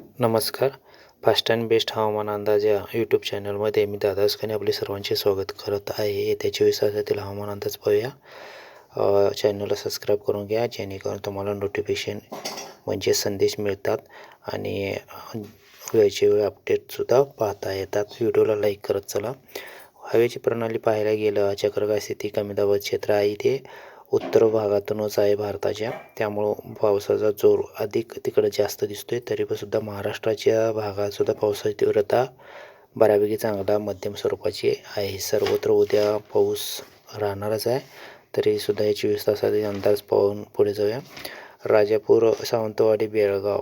नमस्कार. Fast and best हवामान अंदाज या यूट्यूब चॅनलमध्ये मी दादा असकाने आपले सर्वांचे स्वागत करत आहे. येत्या चोवीस तासातील हवामान अंदाज पाहूया. चॅनलला सबस्क्राईब करून घ्या जेणेकरून तुम्हाला नोटिफिकेशन म्हणजे संदेश मिळतात आणि वेळचे वेळ अपडेटसुद्धा पाहता येतात. व्हिडिओला लाईक करत चला. हवेची प्रणाली पाहायला गेलं चक्रवात स्थिती कमी दाबात क्षेत्र आहे ते उत्तर भागातूनच आहे भारताच्या. त्यामुळं पावसाचा जोर अधिक तिकडं जास्त दिसतो आहे तरी पण सुद्धा महाराष्ट्राच्या भागातसुद्धा पावसाची तीव्रता बऱ्यापैकी चांगला मध्यम स्वरूपाची आहे. सर्वत्र उद्या पाऊस राहणारच आहे. तरीसुद्धा या चोवीस तासाचे अंदाज पाहून पुढे जाऊया. राजापूर सावंतवाडी बेळगाव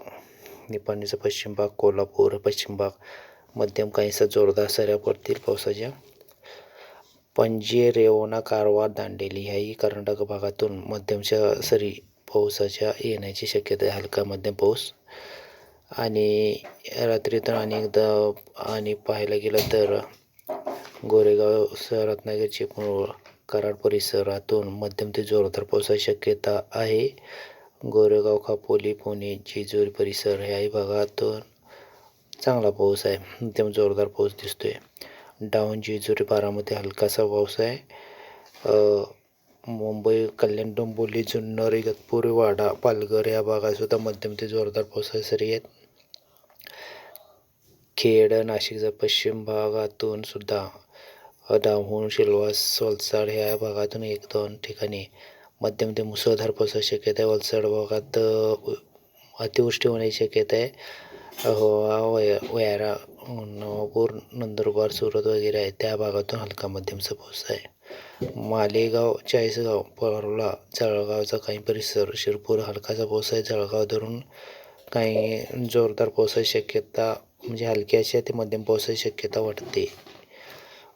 निपाणीचा पश्चिम भाग कोल्हापूर पश्चिम भाग मध्यम काहीसा जोरदार सऱ्या पडतील पावसाच्या. पणजी रेवणा कारवार दांडेली ह्याही कर्नाटक भागातून मध्यमच्या सरी पावसाच्या येण्याची शक्यता आहे. हलका मध्यम पाऊस. आणि रात्रीतून अनेकदा आणि पाहायला गेलं तर गोरेगाव सह रत्नागिरी चिपळूण कराड परिसरातून मध्यम ते जोरदार पावसाची शक्यता आहे. गोरेगाव खापोली पुणे जेजुरी परिसर ह्याही भागातून चांगला पाऊस आहे. मध्यम जोरदार पाऊस दिसतोय. डाऊन जेजुरी बारामध्ये हलकासा पाऊस आहे. मुंबई कल्याण डोंबिवली जुन्नर इगतपुरी वाडा पालघर या भागातसुद्धा मध्यम ते जोरदार पावसाच्या सरी आहेत. खेड नाशिकच्या पश्चिम भागातून सुद्धा अ, शिलवास वलसाड ह्या भागातून एक दोन ठिकाणी मध्यम ते मुसळधार पावसाची शक्यता आहे. वलसाड भागात अतिवृष्टी होण्याची शक्यता आहे. अहोवा वय वयारा नवापूर नंदुरबार सुरत वगैरे आहे त्या भागातून हलका मध्यमचा पाऊस आहे. मालेगाव चाळीसगाव परोला जळगावचा काही परिसर शिरपूर हलकाचा पाऊस आहे. जळगाव धरून काही जोरदार पावसाची शक्यता म्हणजे हलक्याच्या ते मध्यम पावसाची शक्यता वाटते.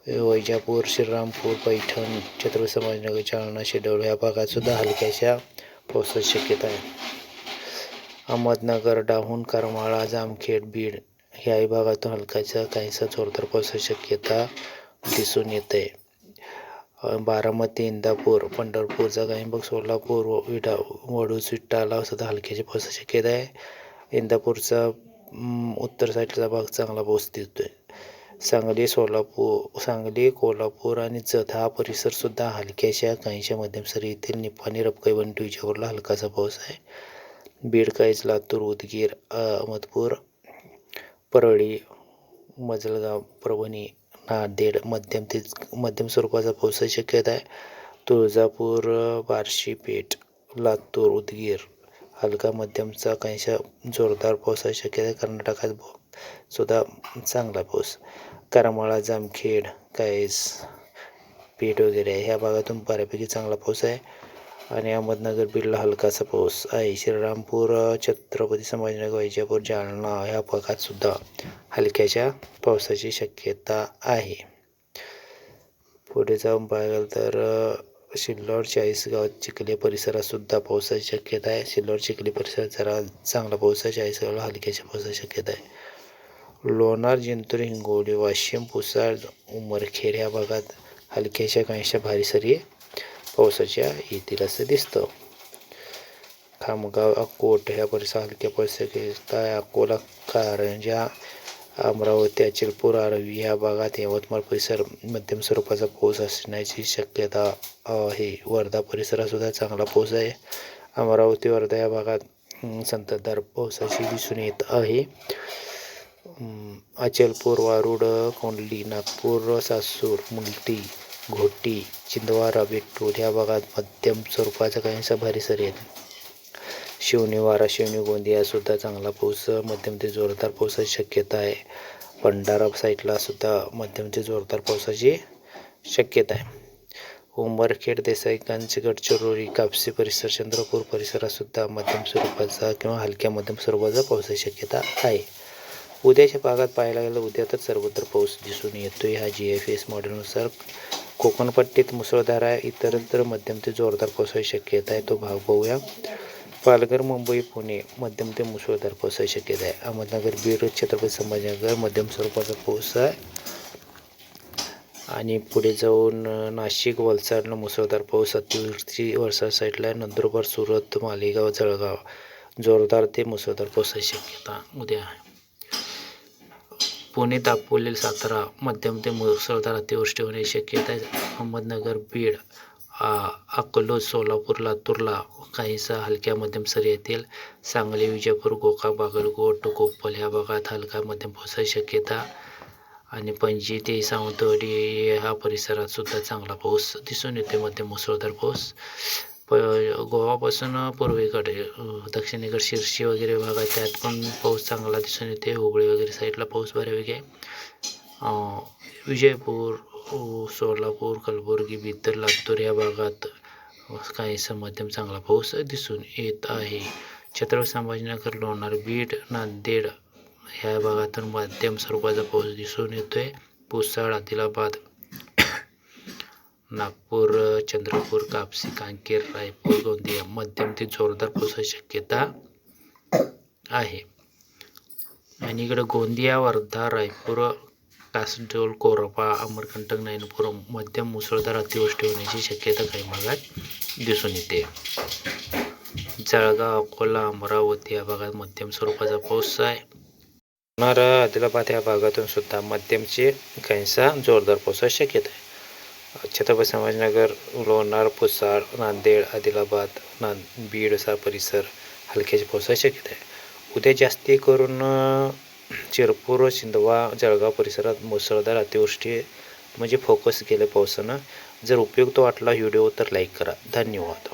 वैजापूर श्रीरामपूर पैठण छत्रपती संभाजीनगर जालना शेडवळ या भागात सुद्धा हलक्याशा पावसाची शक्यता आहे. अहमदनगर डाहून करमाळा जामखेड बीड ह्या विभागातून हलक्याचा काहीसा जोरदार पावसाची शक्यता दिसून येते. आहे बारामती इंदापूर पंढरपूरचा काही भाग सोलापूर व विडा वडूज विट्टाला सुद्धा हलक्याची पावसाची शक्यता आहे. इंदापूरचा उत्तर साईडचा भाग चांगला पाऊस दिसतोय. सांगली सोलापूर सांगली कोल्हापूर आणि जत हा परिसरसुद्धा हलक्याशा काहीशा मध्यम सरी येथील निपाणी रपकाई वंटी विजापूरला हलकाचा पाऊस आहे. बीड काहीच लातूर उदगीर अहमदपूर परळी मजलगाव परभणी नांदेड मध्यम ते मध्यम स्वरूपाचा पावसाची शक्यता आहे. तुळजापूर बार्शी पेठ लातूर उदगीर हलका मध्यमचा काहीशा जोरदार पावसाची शक्यता आहे. कर्नाटकात सुद्धा चांगला पाऊस. करमाळा जामखेड कायस पेठ वगैरे ह्या भागातून बऱ्यापैकी चांगला पाऊस आहे. आणि अहमदनगर बीडला हलकासा पाऊस. आहे श्रीरामपूर छत्रपती संभाजीनगर वैजापूर जालना ह्या भागात सुद्धा हलक्याच्या पावसाची शक्यता आहे. पुढे जाऊन पाहिलं तर अ, सिल्लोड चाळीसगाव चिखली परिसरात सुद्धा पावसाची शक्यता आहे. सिल्लोड चिखली परिसरात जरा चांगला पाऊस आहे. चाळीसगावला हलक्याच्या पावसाची शक्यता आहे. लोणार जिंतूर हिंगोली वाशिम पुसाळ उमरखेड ह्या भागात हलक्याच्या काहीशा भारी सरी पावसाच्या येतील असं दिसतं. खामगाव अकोट ह्या परिसर हलक्या पावसाचा अकोला कारंजा अमरावती अचलपूर आरवी ह्या भागात यवतमाळ परिसर मध्यम स्वरूपाचा पाऊस असण्याची शक्यता आहे. वर्धा परिसरातसुद्धा चांगला पाऊस आहे. अमरावती वर्धा या भागात संततधार पावसाची दिसून येत आहे. अचलपूर वारुड कोंडली नागपूर सासूर मुलटी घोटी चिंदवारा बिट्टूर ह्या भागात मध्यम स्वरूपाचा काहीसा भारी सरी आहेत. शिवणी वारा शिवणी गोंदिया सुद्धा चांगला पाऊस मध्यम ते जोरदार पावसाची शक्यता आहे. भंडारा साईडला सुद्धा मध्यम ते जोरदार पावसाची शक्यता आहे. उंबरखेड देसाईगंज गडचिरोली कापसी परिसर चंद्रपूर परिसरातसुद्धा मध्यम स्वरूपाचा किंवा हलक्या मध्यम स्वरूपाचा पावसाची शक्यता आहे. उद्याच्या भागात पाहायला गेलं उद्या तर सर्वत्र पाऊस दिसून येतोय. हा जी एफ एस मॉडेलनुसार कोकणपट्टीत मुसळधार आहे इतरत्र मध्यम ते जोरदार पावसाची शक्यता आहे. तो भाग पाहूया पालघर मुंबई पुणे मध्यम ते मुसळधार पावसाची शक्यता आहे. अहमदनगर बीड छत्रपती संभाजीनगर मध्यम स्वरूपाचा पाऊस आहे. आणि पुढे जाऊन नाशिक वलसाडनं मुसळधार पाऊस अतिवृष्टी वलसाड साईडला आहे. नंदुरबार सुरत मालेगाव जळगाव जोरदार ते मुसळधार पावसाची शक्यता उद्या आहे. पुणे दापोली सातारा मध्यम ते मुसळधार अतिवृष्टी होण्याची शक्यता आहे. अहमदनगर बीड आ- अकलूज सोलापूर लातूरला काहीसा हलक्या मध्यम सरी येतील. सांगली विजयपूर गोका बागलकोट कोप्पल ह्या भागात हलका मध्यम पावसाची शक्यता आणि पणजी ते सावंतवाडी ह्या परिसरात सुद्धा चांगला पाऊस दिसून येते मध्यम मुसळधार पाऊस. प गोवापासून पूर्वेकडे दक्षिणेकडे शिर्शी वगैरे भाग आहे त्यात पण पाऊस चांगला दिसून येते हुबळी वगैरे साईडला पाऊस बऱ्यापैकी आहे. विजयपूर हो, सोलापूर कलबुर्गी बिदर लातूर या भागात काहीसा मध्यम चांगला पाऊस दिसून येत आहे. छत्रपती संभाजीनगर लोणार बीड नांदेड ह्या भागातून मध्यम स्वरूपाचा पाऊस दिसून येतोय. पुसाळ आदिलाबाद नागपूर चंद्रपूर कापसी कांकेर रायपूर गोंदिया मध्यम ते जोरदार पावसाची शक्यता आहे. आणि इकडं गोंदिया वर्धा रायपूर कासडोल कोरपा अमरकंटक नैनपूर मध्यम मुसळधार अतिवृष्टी होण्याची शक्यता काही भागात दिसून येते. जळगाव अकोला अमरावती या भागात मध्यम स्वरूपाचा पाऊस आहे. होणार आदिलाबाद या भागातून सुद्धा मध्यमचे काहीसा जोरदार पावसाची शक्यता आहे. छत्रपती संभाजीनगर लोणार पुसाळ नांदेड आदिलाबाद नां बीड असा परिसर हलक्याची पावसाची शक्यता आहे. उद्या जास्ती करून शिरपूर शिंदवा जळगाव परिसरात मुसळधार अतिवृष्टी म्हणजे फोकस केलं पावसानं. जर उपयुक्त वाटला व्हिडिओ तर लाईक करा. धन्यवाद.